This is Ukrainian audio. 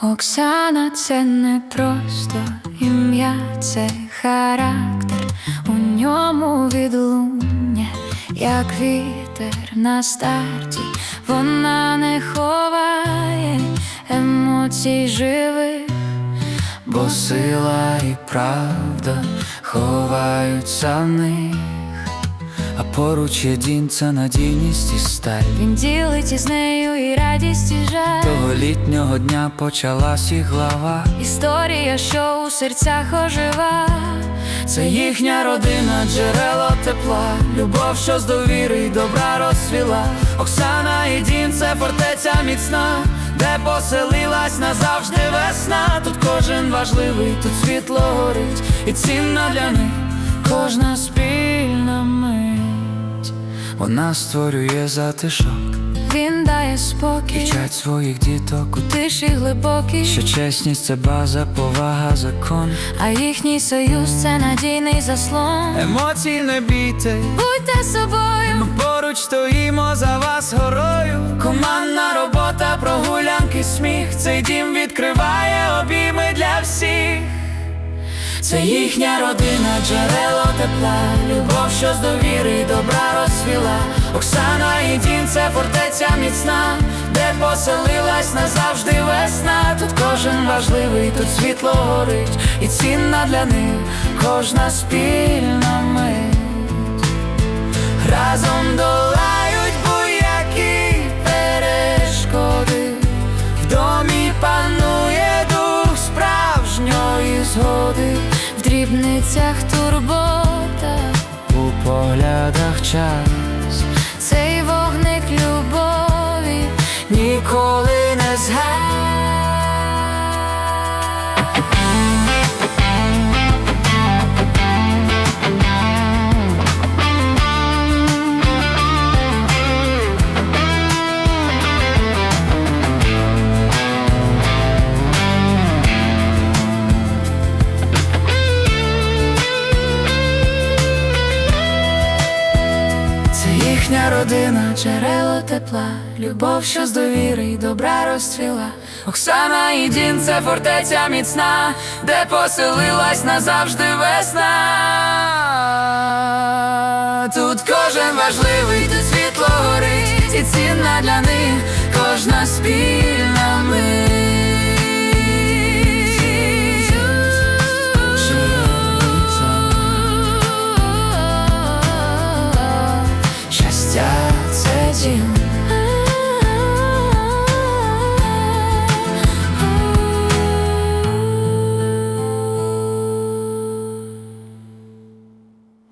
Оксана це не просто ім'я, це характер, у ньому відлуння, як вітер на старті, вона не ховає емоцій живих, бо сила і правда ховаються в них. А поруч є дім, це надійність і сталь. Він ділить із нею і радість, і жаль. Того літнього дня почалась їх глава. Історія, що у серцях ожива. Це їхня родина, джерело тепла, любов, що з довіри й добра розсвіла. Оксана і дім це фортеця міцна, де поселилась назавжди весна. Тут кожен важливий, тут світло горить, і цінна для них кожна спільна. Вона створює затишок, Він дає спокій, вчать своїх діток. у тиші глибокій, Що чесність це база, повага, закон. а їхній союз це надійний заслон. Емоцій не бійте, Будьте собою, Ми поруч стоїмо за вас горою. Командна робота, прогулянки, сміх. Цей дім відкриває. Це їхня родина, джерело тепла, любов, що з довіри добра розсвіла. Оксана і дім це фортеця міцна, де поселилась назавжди весна. Тут кожен важливий, тут світло горить, і цінна для них кожна спільна мить. Разом долають дрібницях турбота, у поглядах час цей вогник любові. ніколи не згас. Їхня родина, джерело тепла, любов, що з довіри й добра розцвіла. Оксана і Дін це фортеця міцна, де поселилась назавжди весна. Тут кожен важливий, тут світло горить, і цінна для них кожна спів.